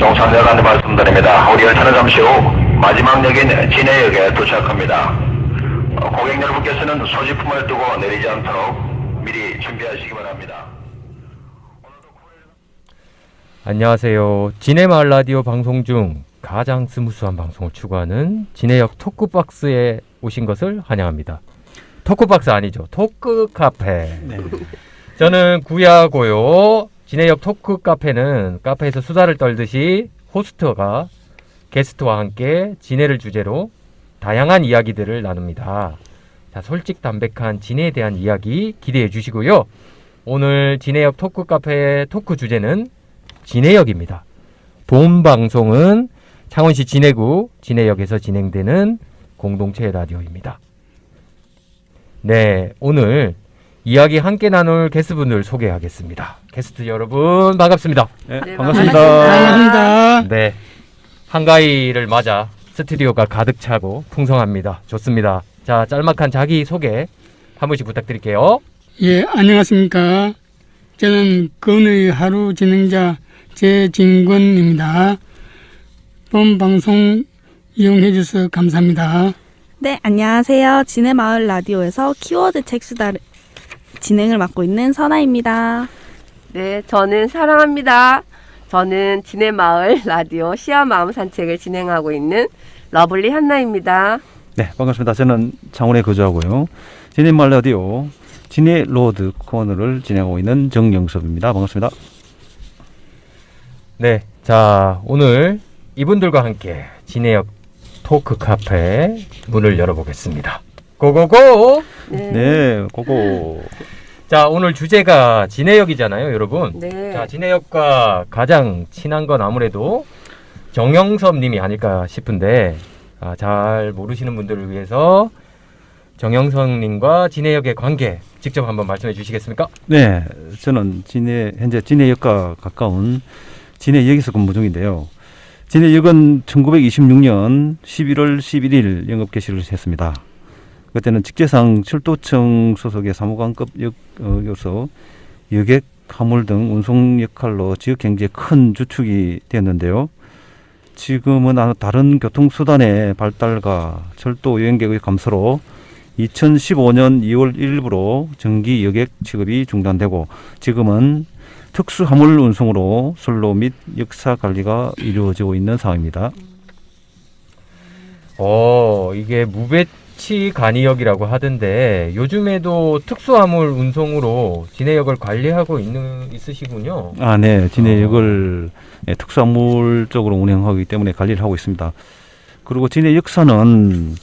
정상여관 말씀드립니다. 우리 열차는 잠시 후 마지막 역인 진해역에 도착합니다. 어, 고객 여러분께서는 소지품을 두고 내리지 않도록 미리 준비하시기 바랍니다. 안녕하세요. 진해마을 라디오 방송 중 가장 스무스한 방송을 추구하는 진해역 토크박스에 오신 것을 환영합니다. 토크박스 아니죠. 토크 카페. 저는 구야고요. 진해역 토크 카페는 카페에서 수다를 떨듯이 호스트가 게스트와 함께 진해를 주제로 다양한 이야기들을 나눕니다. 자, 솔직 담백한 진해에 대한 이야기 기대해 주시고요. 오늘 진해역 토크 카페의 토크 주제는 진해역입니다. 본 방송은 창원시 진해구 진해역에서 진행되는 공동체 라디오입니다. 네, 오늘 이야기 함께 나눌 게스트분들 소개하겠습니다. 게스트 여러분 반갑습니다. 네, 네, 반갑습니다. 반갑습니다. 네, 한가위를 맞아 스튜디오가 가득 차고 풍성합니다. 좋습니다. 자, 짤막한 자기 소개 한 분씩 부탁드릴게요. 예, 안녕하십니까. 저는 건의 하루 진행자 재진권입니다. 본 방송 이용해 주셔서 감사합니다. 네, 안녕하세요. 진해마을 라디오에서 키워드 책 수다 진행을 맡고 있는 선아입니다. 네, 저는 사랑합니다. 저는 진해마을 라디오 시야 마음 산책을 진행하고 있는 러블리 한나입니다. 네, 반갑습니다. 저는 창원에 거주하고요. 진해말 라디오 진해 로드 코너를 진행하고 있는 정영섭입니다. 반갑습니다. 네, 자 오늘 이분들과 함께 진해역 토크 카페 문을 열어보겠습니다. 고고고! 네. 네, 고고. 자 오늘 주제가 진해역이잖아요, 여러분. 네. 자 진해역과 가장 친한 건 아무래도 정영섭 님이 아닐까 싶은데 아, 잘 모르시는 분들을 위해서 정영섭 님과 진해역의 관계 직접 한번 말씀해 주시겠습니까? 네, 저는 진해 현재 진해역과 가까운 진해역에서 근무 중인데요. 진해역은 1926년 11월 11일 영업 개시를 했습니다. 그때는 직제상 철도청 소속의 사무관급 역으로서 여객, 화물 등 운송 역할로 지역 경제에 큰 주축이 되었는데요. 지금은 다른 교통수단의 발달과 철도 여행객의 감소로 2015년 2월 1일부로 정기 여객 취급이 중단되고 지금은 특수 화물 운송으로 선로 및 역사 관리가 이루어지고 있는 상황입니다. 어, 이게 무배 치 간이역이라고 하던데 요즘에도 특수화물 운송으로 진해역을 관리하고 있는 있으시군요. 아, 네. 진해역을 예, 특수 화물 쪽으로 운영하기 때문에 관리를 하고 있습니다. 그리고 진해 역사는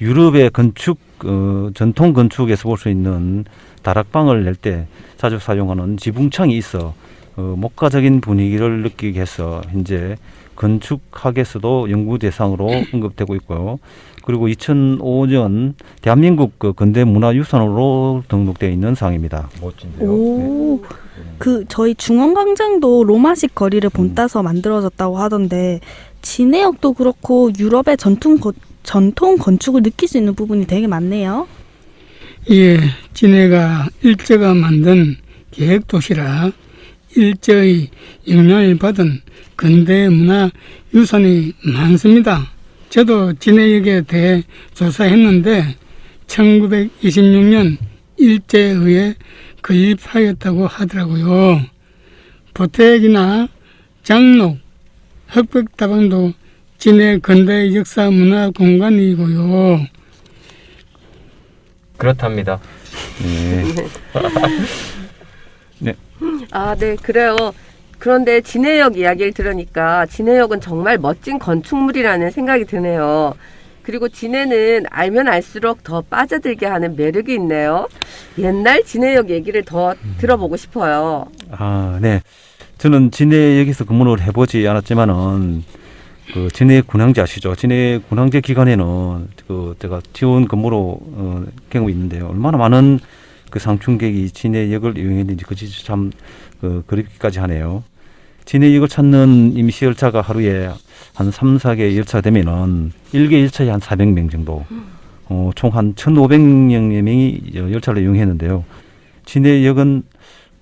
유럽의 건축 어, 전통 건축에서 볼 수 있는 다락방을 낼 때 자주 사용하는 지붕창이 있어 어, 목가적인 분위기를 느끼게 해서 현재 건축학에서도 연구 대상으로 언급되고 있고요. 그리고 2005년 대한민국 그 근대 문화유산으로 등록되어 있는 상입니다. 멋진데요. 오, 그 저희 중원광장도 로마식 거리를 본따서 만들어졌다고 하던데 진해역도 그렇고 유럽의 전통 거, 전통 건축을 느낄 수 있는 부분이 되게 많네요. 예, 진해가 일제가 만든 계획 도시라 일제의 영향을 받은 근대 문화 유산이 많습니다. 저도 진해역에 대해 조사했는데 1926년 일제에 의해 건립하였다고 하더라고요. 보택이나 장록, 흑백다방도 진해 근대 역사 문화 공간이고요. 그렇답니다. 네. 아, 네, 그래요. 그런데 진해역 이야기를 들으니까 진해역은 정말 멋진 건축물이라는 생각이 드네요. 그리고 진해는 알면 알수록 더 빠져들게 하는 매력이 있네요. 옛날 진해역 얘기를 더 들어보고 싶어요. 아, 네. 저는 진해역에서 근무를 해보지 않았지만은 그 진해 군항제 아시죠? 진해 군항제 기간에는 그 제가 지원 근무로 어, 경험이 있는데요. 얼마나 많은 그 상충객이 진해역을 이용했는지 그지 참 그, 그립기까지 하네요. 진해역을 찾는 임시 열차가 하루에 한 3, 4개 열차 되면은 1개 열차에 한 400명 정도, 어, 총 한 1,500여 명이 열차를 이용했는데요. 진해역은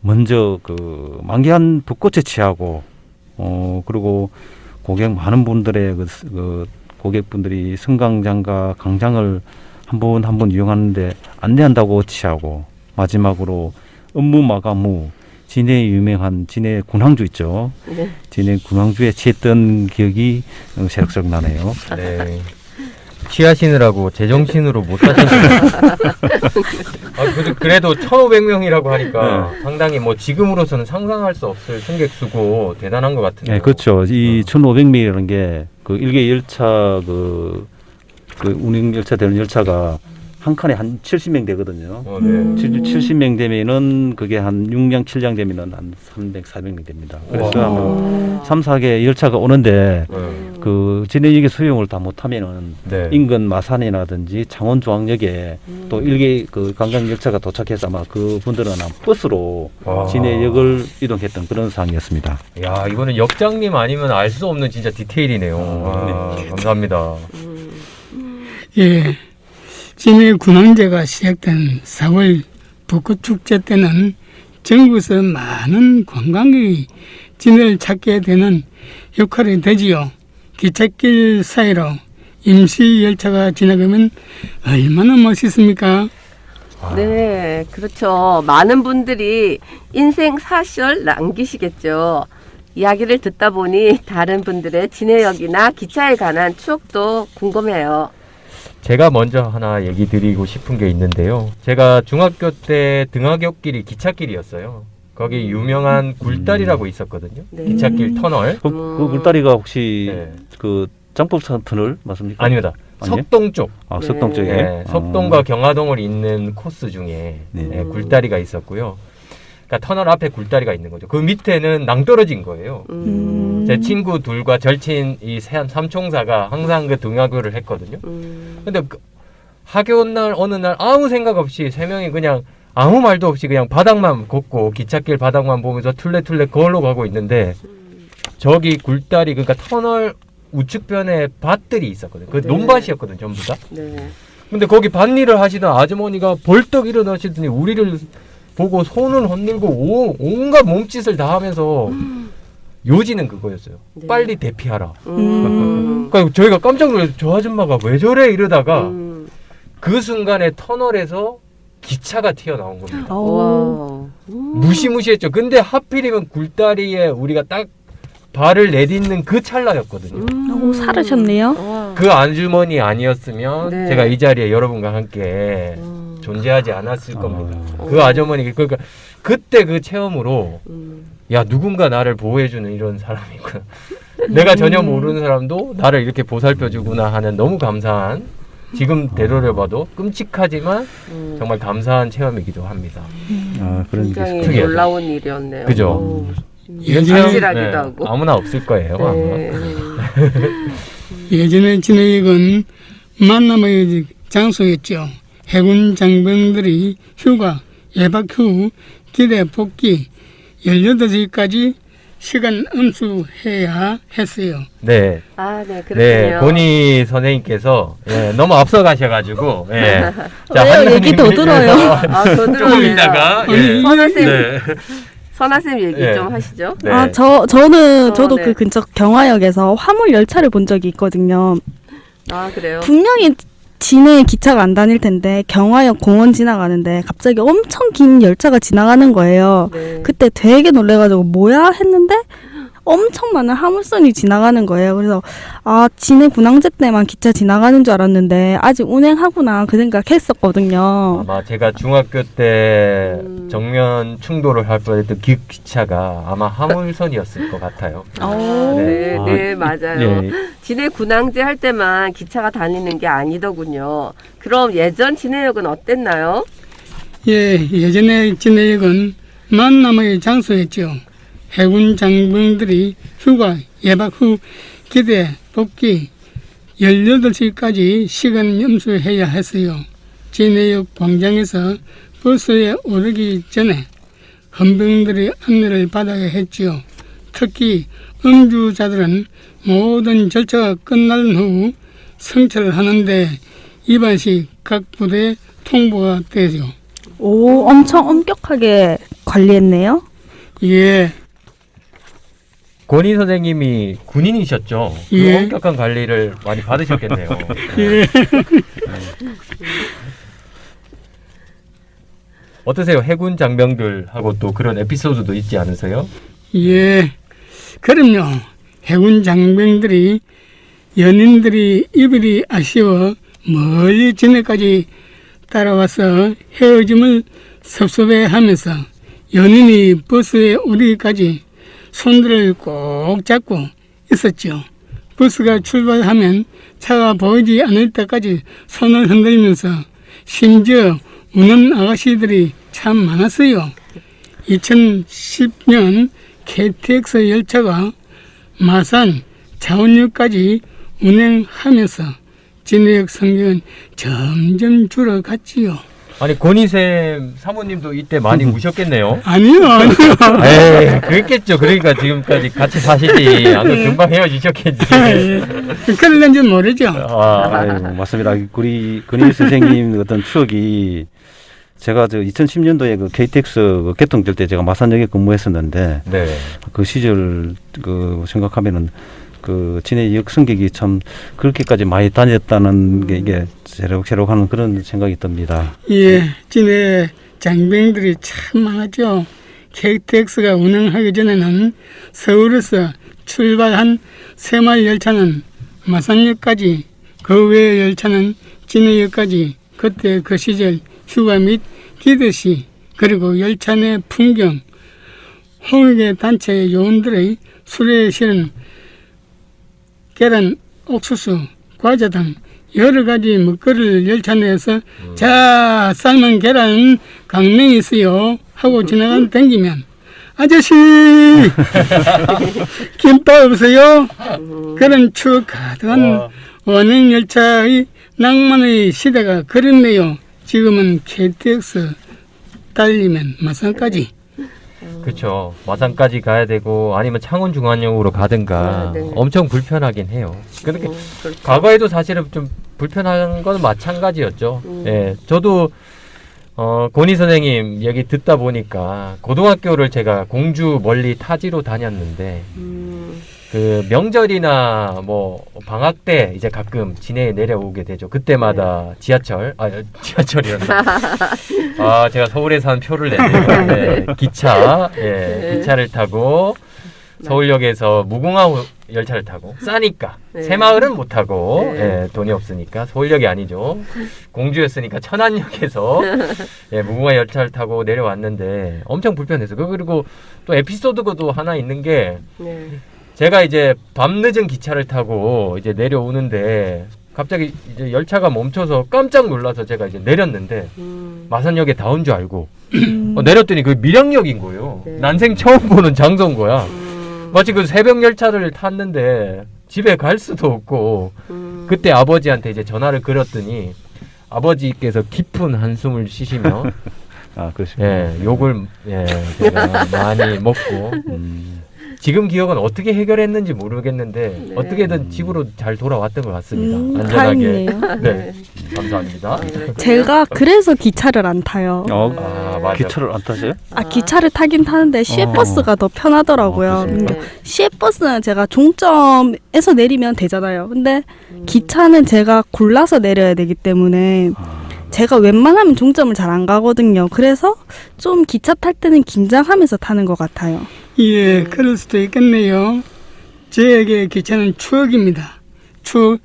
먼저 그 만개한 벚꽃에 취하고 어 그리고 고객 많은 분들의 그, 스- 그 고객분들이 승강장과 강장을 한 번 한 번 이용하는데 안내한다고 취하고 마지막으로 업무 마감 후 진해 유명한 진해 군항주 있죠. 네. 진해 군항주에 취했던 기억이 어, 새록새록 나네요. 네. 취하시느라고 제정신으로 못 하시는 아, 그래도, 그래도 1,500명이라고 하니까 상당히 뭐 지금으로서는 상상할 수 없을 승객 수고 대단한 것 같은데요. 네, 그렇죠. 이 어. 1,500mm라는 게 그 일개 열차 그, 그 운행 열차 되는 열차가 한 칸에 한 70명 되거든요. 어, 네. 음. 70명 되면은 그게 한 6량, 7량 되면은 한 300, 400명 됩니다. 그래서 와. 아마 3, 4개 열차가 오는데 네. 그 진해역의 수용을 다 못하면은 네. 인근 마산이라든지 창원 중앙역에 또 일개 그 관광 열차가 도착해서 아마 그 분들은 아마 버스로 와. 진해역을 이동했던 그런 상황이었습니다. 야, 이거는 역장님 아니면 알 수 없는 진짜 디테일이네요. 와, 감사합니다. 예, 진해 군항제가 시작된 4월 벚꽃 축제 때는 전국에서 많은 관광객이 진해를 찾게 되는 역할이 되지요. 기찻길 사이로 임시 열차가 지나가면 얼마나 멋있습니까? 네, 그렇죠. 많은 분들이 인생 사시를 남기시겠죠. 이야기를 듣다 보니 다른 분들의 진해역이나 기차에 관한 추억도 궁금해요. 제가 먼저 하나 얘기 드리고 싶은 게 있는데요. 제가 중학교 때 등하굣길이 기찻길이었어요. 거기 유명한 굴다리라고 있었거든요. 네. 기찻길 터널. 그, 그 물다리가 혹시 네. 그 장법산 터널 맞습니까? 아닙니다. 아니에요? 석동 쪽. 아, 네. 석동 쪽에. 네, 석동과 경화동을 잇는 코스 중에 네. 네, 굴다리가 있었고요. 그러니까 터널 앞에 굴다리가 있는 거죠. 그 밑에는 낭떠러진 거예요. 음, 제 친구 둘과 절친 이 세- 삼총사가 항상 그 등하교를 했거든요. 음, 근데 그 하교 날 어느 날 아무 생각 없이 세 명이 그냥 아무 말도 없이 그냥 바닥만 걷고 기찻길 바닥만 보면서 툴레툴레 걸로 가고 있는데 저기 굴다리 그러니까 터널 우측편에 밭들이 있었거든요. 그 네. 논밭이었거든요, 전부 다. 네. 근데 거기 밭일을 하시던 아주머니가 벌떡 일어나시더니 우리를 보고 손을 흔들고 오- 온갖 몸짓을 다 하면서 요지는 그거였어요. 네. 빨리 대피하라. 음, 그러니까 저희가 깜짝 놀라서 저 아줌마가 왜 저래 이러다가 음, 그 순간에 터널에서 기차가 튀어나온 겁니다. 어. 와. 음, 무시무시했죠. 근데 하필이면 굴다리에 우리가 딱 발을 내딛는 그 찰나였거든요. 음. 오, 살으셨네요. 와. 그 아주머니 아니었으면 네. 제가 이 자리에 여러분과 함께 음, 존재하지 않았을 겁니다. 어. 그 아주머니 그러니까 그때 그 체험으로 음, 야 누군가 나를 보호해주는 이런 사람이구나. 내가 전혀 모르는 사람도 나를 이렇게 보살펴주구나 하는 너무 감사한 지금 되돌려봐도 끔찍하지만 음. 정말 감사한 체험이기도 합니다. 아, 그런 게 굉장히 특이하죠. 놀라운 일이었네요. 그죠? 이런 아찔하기도 네, 하고. 아무나 없을 거예요. 네. 아마. 예전에 진해역은 만남의 장소였죠. 해군 장병들이 휴가, 예박 후 기대 복귀 18시까지 시간 음수해야 했어요. 네, 아, 네, 그렇군요. 네, 본희 선생님께서 예, 너무 앞서 가셔가지고 예. 왜요? 얘기 더 들어요. 아, 더 조금 들어요. 있다가 예. 아니, 선화쌤, 네. 선화쌤 얘기 네. 좀 하시죠. 네. 아, 저, 저는, 어, 저도 네. 그 근처 경화역에서 화물 열차를 본 적이 있거든요. 아, 그래요? 분명히 진해 기차가 안 다닐 텐데, 경화역 공원 지나가는데, 갑자기 엄청 긴 열차가 지나가는 거예요. 네. 그때 되게 놀래가지고, 뭐야? 했는데, 엄청 많은 화물선이 지나가는 거예요. 그래서, 아, 진해 군항제 때만 기차 지나가는 줄 알았는데, 아직 운행하구나, 그 생각했었거든요. 아마 제가 중학교 때 음. 정면 충돌을 할 뻔했던 기, 기차가 아마 화물선이었을 것 같아요. 어. 네, 아, 네, 맞아요. 예. 진해 군항제 할 때만 기차가 다니는 게 아니더군요. 그럼 예전 진해역은 어땠나요? 예, 예전에 진해역은 만남의 장소였죠. 해군 장병들이 휴가, 예박 후 기대 복귀 18시까지 시간 염수해야 했어요. 진해역 광장에서 버스에 오르기 전에 헌병들이 안내를 받아야 했지요. 특히 음주자들은 모든 절차가 끝난 후 성찰을 하는데 이반씩 각 부대에 통보가 되죠. 오, 엄청 엄격하게 관리했네요. 예, 권희 선생님이 군인이셨죠. 그 예. 엄격한 관리를 많이 받으셨겠네요. 예. 어떠세요? 해군 장병들하고 또 그런 에피소드도 있지 않으세요? 예, 그럼요. 해군 장병들이 연인들이 이별이 아쉬워 멀리 진해까지 따라와서 헤어짐을 섭섭해하면서 연인이 버스에 오르기까지 손들을 꼭 잡고 있었죠. 버스가 출발하면 차가 보이지 않을 때까지 손을 흔들면서 심지어 우는 아가씨들이 참 많았어요. 2010년 KTX 열차가 마산 자원역까지 운행하면서 진해역 성경은 점점 줄어갔지요. 아니 권희쌤 사모님도 이때 많이 우셨겠네요. 아니요, 아니요. 에이, 그랬겠죠. 그러니까 지금까지 같이 사시지. 안 그럼 금방 헤어지셨겠지. 그럴는지 모르죠. 아, 아유, 맞습니다. 우리 근일 선생님 어떤 추억이 제가 저 2010년도에 그 KTX 그 개통될 때 제가 마산역에 근무했었는데 네. 그 시절 그 생각하면은 그 진해 역 승객이 참 그렇게까지 많이 다녔다는 게 이게 새록새록 하는 그런 생각이 듭니다. 예, 진해 장병들이 참 많았죠. KTX가 운행하기 전에는 서울에서 출발한 새마을 열차는 마산역까지, 그 외의 열차는 진해역까지 그때 그 시절 휴가 및 기대시 그리고 열차 내 풍경, 홍익의 단체 요원들의 술에 실은 계란, 옥수수, 과자 등 여러 가지 먹거리를 열차 내에서 자 삶은 계란 강냉이 있어요. 하고 지나간 댕기면 아저씨! 김밥 없어요? 그런 추억 가득한 원행 열차의 낭만의 시대가 그립네요. 지금은 KTX 달리면 마산까지 그렇죠. 마산까지 가야 되고 아니면 창원 중앙역으로 가든가 아, 네. 엄청 불편하긴 해요. 근데 음, 그렇죠. 과거에도 사실은 좀 불편한 건 마찬가지였죠. 음. 예, 저도 어, 권희 선생님 얘기 듣다 보니까 고등학교를 제가 공주 멀리 타지로 다녔는데 음, 그 명절이나 뭐 방학 때 이제 가끔 진해에 내려오게 되죠. 그때마다 지하철 아 지하철이었나? 아 제가 서울에 산 표를 냈네요. 네, 기차 예 네. 기차를 타고 서울역에서 무궁화 호- 열차를 타고 싸니까 네. 새마을은 못 타고 네. 예, 돈이 없으니까 서울역이 아니죠. 공주였으니까 천안역에서 예, 무궁화 열차를 타고 내려왔는데 엄청 불편해서 그 그리고 또 에피소드가 또 하나 있는 게 네. 제가 이제 밤늦은 기차를 타고 이제 내려오는데 갑자기 이제 열차가 멈춰서 깜짝 놀라서 제가 이제 내렸는데 음, 마산역에 다 온 줄 알고 어, 내렸더니 그 밀양역인 거예요. 네. 난생 처음 보는 장소인 거야. 음, 마치 그 새벽 열차를 탔는데 집에 갈 수도 없고 음, 그때 아버지한테 이제 전화를 걸었더니 아버지께서 깊은 한숨을 쉬시며 아 그렇습니다. 예, 욕을 예, 제가 많이 먹고 음, 지금 기억은 어떻게 해결했는지 모르겠는데 네. 어떻게든 집으로 잘 돌아왔던 것 같습니다. 음, 안전하게. 다행이네요. 네, 감사합니다. 제가 그래서 기차를 안 타요. 어, 아, 맞아. 기차를 안 타세요? 아 기차를 타긴 타는데 시외버스가 더 편하더라고요. 어, 근데 네. 시외버스는 제가 종점에서 내리면 되잖아요. 근데 음. 기차는 제가 골라서 내려야 되기 때문에 제가 웬만하면 종점을 잘 안 가거든요. 그래서 좀 기차 탈 때는 긴장하면서 타는 것 같아요. 예, 그럴 수도 있겠네요. 저에게 기차는 추억입니다. 추,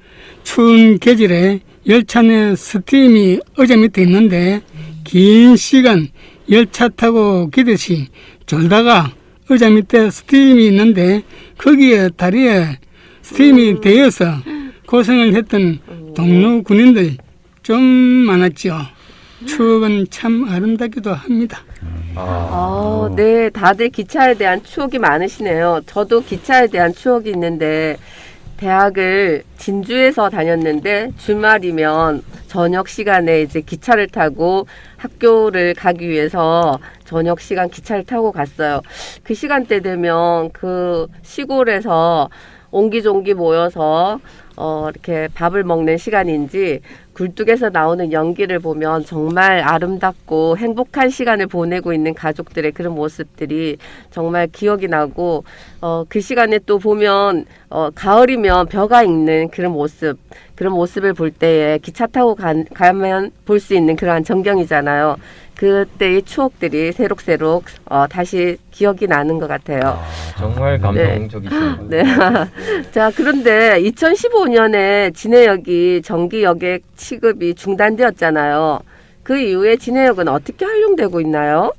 추운 계절에 열차 내 스팀이 의자 밑에 있는데 긴 시간 열차 타고 기듯이 졸다가 의자 밑에 스팀이 있는데 거기에 다리에 스팀이 되어서 고생을 했던 동료 군인들 좀 많았죠. 추억은 참 아름답기도 합니다. 아, 네, 다들 기차에 대한 추억이 많으시네요. 저도 기차에 대한 추억이 있는데 대학을 진주에서 다녔는데 주말이면 저녁 시간에 이제 기차를 타고 학교를 가기 위해서 저녁 시간 기차를 타고 갔어요. 그 시간대 되면 그 시골에서 옹기종기 모여서 어, 이렇게 밥을 먹는 시간인지 굴뚝에서 나오는 연기를 보면 정말 아름답고 행복한 시간을 보내고 있는 가족들의 그런 모습들이 정말 기억이 나고 어, 그 시간에 또 보면 어, 가을이면 벼가 익는 그런 모습 그런 모습을 볼 때에 기차 타고 간, 가면 볼 수 있는 그러한 전경이잖아요. 그때의 추억들이 새록새록 어, 다시 기억이 나는 것 같아요. 아, 정말 감동적이시네요. 네. 자, 그런데 2015년에 진해역이 정기여객 취급이 중단되었잖아요. 그 이후에 진해역은 어떻게 활용되고 있나요?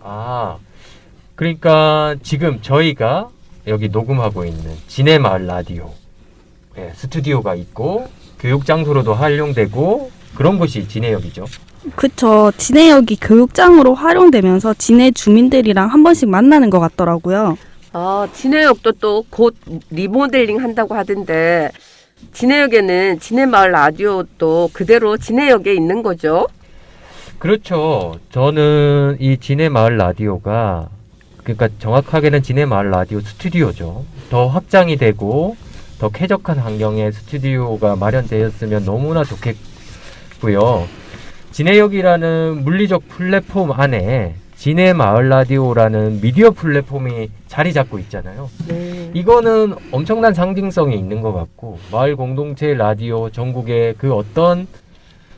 아, 그러니까 지금 저희가 여기 녹음하고 있는 진해마을 라디오 예, 스튜디오가 있고 교육 장소로도 활용되고 그런 곳이 진해역이죠. 그쵸. 진해역이 교육장으로 활용되면서 진해 주민들이랑 한 번씩 만나는 것 같더라고요. 아, 진해역도 또 곧 리모델링 한다고 하던데 진해역에는 진해마을 라디오도 그대로 진해역에 있는 거죠? 그렇죠. 저는 이 진해마을 라디오가 그러니까 정확하게는 진해마을 라디오 스튜디오죠. 더 확장이 되고 더 쾌적한 환경의 스튜디오가 마련되었으면 너무나 좋겠고요. 진해역이라는 물리적 플랫폼 안에 진해 마을 라디오라는 미디어 플랫폼이 자리 잡고 있잖아요. 네. 이거는 엄청난 상징성이 있는 것 같고 마을 공동체 라디오 전국의 그 어떤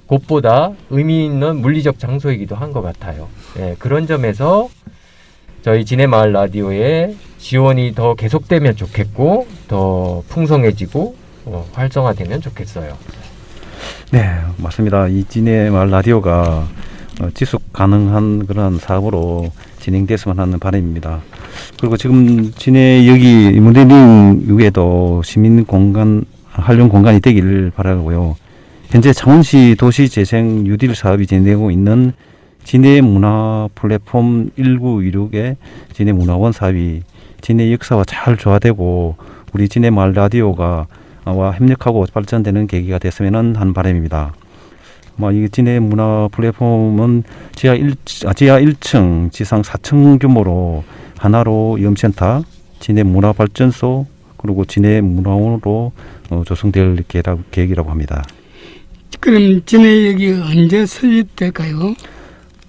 곳보다 의미 있는 물리적 장소이기도 한 것 같아요. 예, 그런 점에서 저희 진해 마을 라디오의 지원이 더 계속되면 좋겠고 더 풍성해지고 어, 활성화되면 좋겠어요. 네, 맞습니다. 이 진해 마을 라디오가 어, 지속 가능한 그런 사업으로 진행됐으면 하는 바람입니다. 그리고 지금 진해 여기 모델링 이후에도 시민 공간 활용 공간이 되기를 바라고요. 현재 창원시 도시재생 뉴딜 사업이 진행되고 있는 진해 문화 플랫폼 1916의 진해 문화원 사업이 진해 역사와 잘 조화되고 우리 진해 마을 라디오가 와 협력하고 발전되는 계기가 됐으면 하는 바람입니다. 뭐, 이 진해 문화 플랫폼은 지하 1, 아, 지하 1층, 지상 4층 규모로 하나로 염센터, 진해 문화 발전소, 그리고 진해 문화원으로 어, 조성될 계획이라고, 합니다. 그럼 진해역이 언제 설립될까요?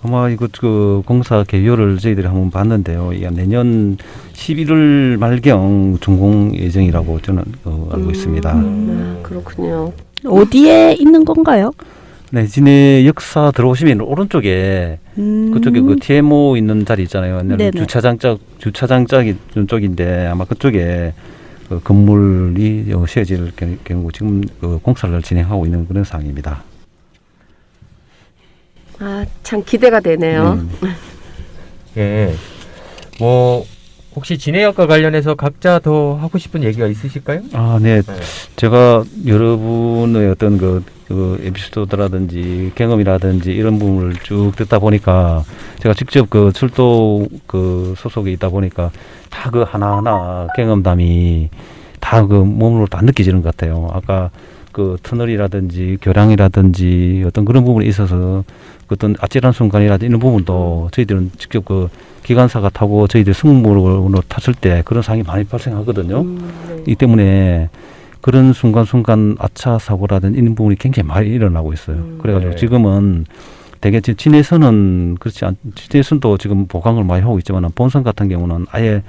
아마 이거 그 공사 개요를 저희들이 한번 봤는데요. 이게 내년 11월 말경 준공 예정이라고 저는 어, 알고 있습니다. 아, 그렇군요. 어디에 있는 건가요? 네, 진해 역사 들어오시면 오른쪽에 음, 그쪽에 그 TMO 있는 자리 있잖아요. 옛날에 네네. 주차장 쪽 주차장 쪽이 쪽인데 아마 그쪽에 그 건물이 어, 세워질 경- 경우 지금 그 공사를 진행하고 있는 그런 상황입니다. 아, 참 기대가 되네요. 음. 예, 뭐 혹시 진해역과 관련해서 각자 더 하고 싶은 얘기가 있으실까요? 아, 네. 네. 제가 여러분의 어떤 그, 그 에피소드라든지 경험이라든지 이런 부분을 쭉 듣다 보니까 제가 직접 그 출도 그 소속에 있다 보니까 다 그 하나하나 경험담이 다 그 몸으로 다 느껴지는 것 같아요. 아까 그 터널이라든지 교량이라든지 어떤 그런 부분에 있어서 그 어떤 아찔한 순간이라든지 이런 부분도 저희들은 직접 그 기관사가 타고 저희들 승무로 탔을 때 그런 상황이 많이 발생하거든요. 음, 네. 이 때문에 그런 순간순간 아차 사고라든 이런 부분이 굉장히 많이 일어나고 있어요. 음. 그래가지고 네. 지금은 대개 지- 진해선은 그렇지 않, 진해선도 지금 보강을 많이 하고 있지만 본선 같은 경우는 아예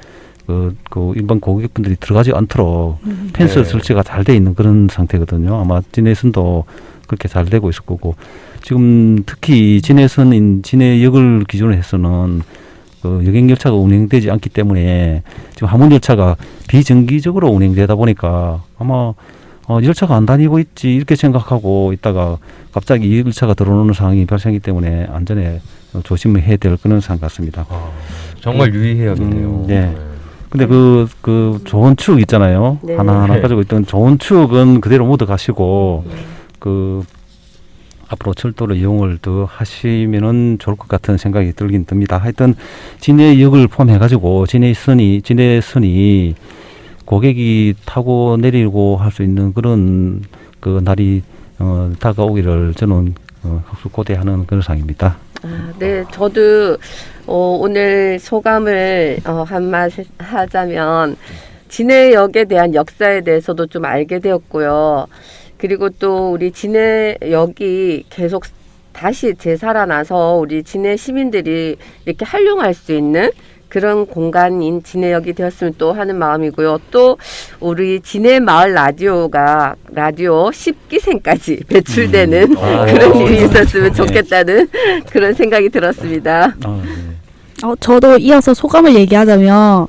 그, 그 일반 고객분들이 들어가지 않도록 음. 펜스 네. 설치가 잘 돼 있는 그런 상태거든요. 아마 진해선도 그렇게 잘 되고 있을 거고 지금 특히 진해선인 진해역을 기준으로 해서는 그 여객 열차가 운행되지 않기 때문에 지금 화물 열차가 비정기적으로 운행되다 보니까 아마 어, 열차가 안 다니고 있지 이렇게 생각하고 있다가 갑자기 이 열차가 들어오는 상황이 발생하기 때문에 안전에 어, 조심을 해야 될 그런 상황 같습니다. 아, 정말 유의해야겠네요. 음, 네. 근데 그, 그 좋은 추억 있잖아요. 네. 하나하나 네. 가지고 있던 좋은 추억은 그대로 모두 가시고, 그, 앞으로 철도를 이용을 더 하시면은 좋을 것 같은 생각이 들긴 듭니다. 하여튼, 진해역을 포함해가지고, 진해선이, 진해선이 고객이 타고 내리고 할 수 있는 그런 그 날이, 어, 다가오기를 저는, 어, 확고대하는 그런 상입니다. 아, 네, 저도 어, 오늘 소감을 어, 한마디 하자면 진해역에 대한 역사에 대해서도 좀 알게 되었고요. 그리고 또 우리 진해역이 계속 다시 재살아나서 우리 진해 시민들이 이렇게 활용할 수 있는 그런 공간인 진해역이 되었으면 또 하는 마음이고요. 또 우리 진해 마을 라디오가 라디오 10기생까지 배출되는 아, 그런 네. 일이 있었으면 네. 좋겠다는 그런 생각이 들었습니다. 아, 네. 어, 저도 이어서 소감을 얘기하자면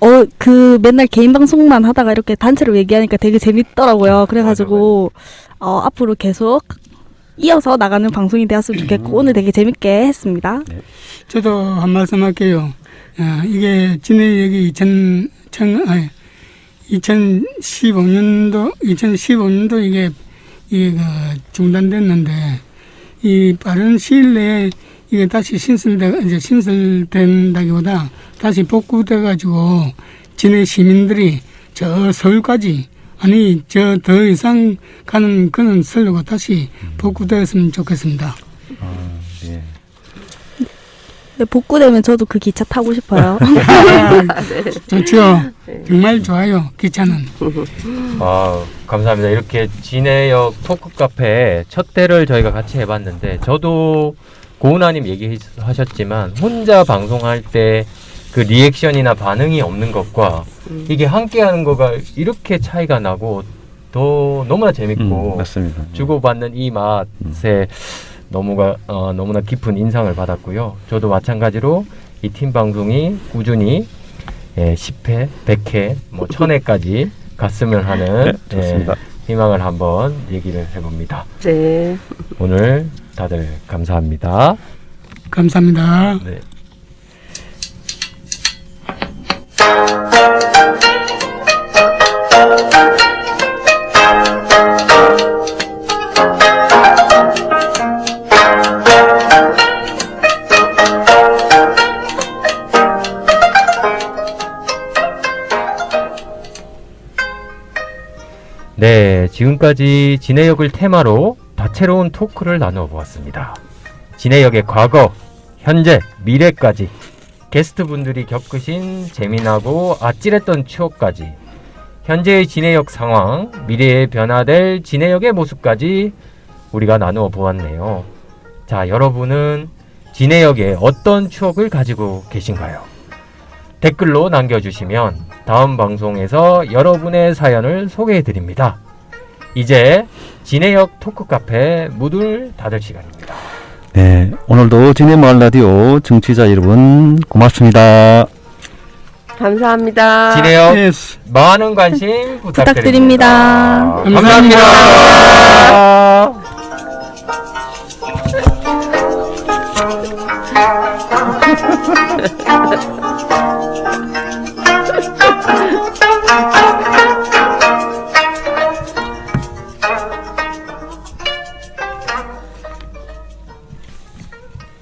어, 그 맨날 개인 방송만 하다가 이렇게 단체로 얘기하니까 되게 재밌더라고요. 그래가지고 어, 앞으로 계속 이어서 나가는 방송이 되었으면 좋겠고 오늘 되게 재밌게 했습니다. 저도 한 말씀 할게요. 아, 이게 진해역이 2000, 천, 아니, 2015년도, 2015년도 이게, 이게 그 중단됐는데, 이 빠른 시일 내에 이게 다시 신설돼, 이제 신설된다기보다 다시 복구돼가지고 진해 시민들이 저 서울까지 아니 저 더 이상 가는 그런 선로가 다시 복구되었으면 좋겠습니다. 예. 네, 복구되면 저도 그 기차 타고 싶어요. 좋죠. 정말 좋아요. 기차는. 아, 감사합니다. 이렇게 진해역 토크 카페 첫 대를 저희가 같이 해봤는데 저도 고은아님 얘기하셨지만 혼자 방송할 때 그 리액션이나 반응이 없는 것과 음. 이게 함께하는 거가 이렇게 차이가 나고 더 너무나 재밌고 음, 맞습니다. 주고받는 이 맛에 너무가 어, 너무나 깊은 인상을 받았고요. 저도 마찬가지로 이 팀 방송이 꾸준히 예, 10회, 100회, 뭐 1000회까지 갔으면 하는 네, 좋습니다. 예, 희망을 한번 얘기를 해봅니다. 네. 오늘 다들 감사합니다. 감사합니다. 네. 지금까지 진해역을 테마로 다채로운 토크를 나누어 보았습니다. 진해역의 과거, 현재, 미래까지 게스트분들이 겪으신 재미나고 아찔했던 추억까지 현재의 진해역 상황, 미래에 변화될 진해역의 모습까지 우리가 나누어 보았네요. 자, 여러분은 진해역에 어떤 추억을 가지고 계신가요? 댓글로 남겨주시면 다음 방송에서 여러분의 사연을 소개해 드립니다. 이제 진해역 토크 카페 문을 닫을 시간입니다. 네, 오늘도 진해 마을 라디오 정치자 여러분 고맙습니다. 감사합니다. 진해역 예, 많은 관심 부탁드립니다. 부탁드립니다. 감사합니다.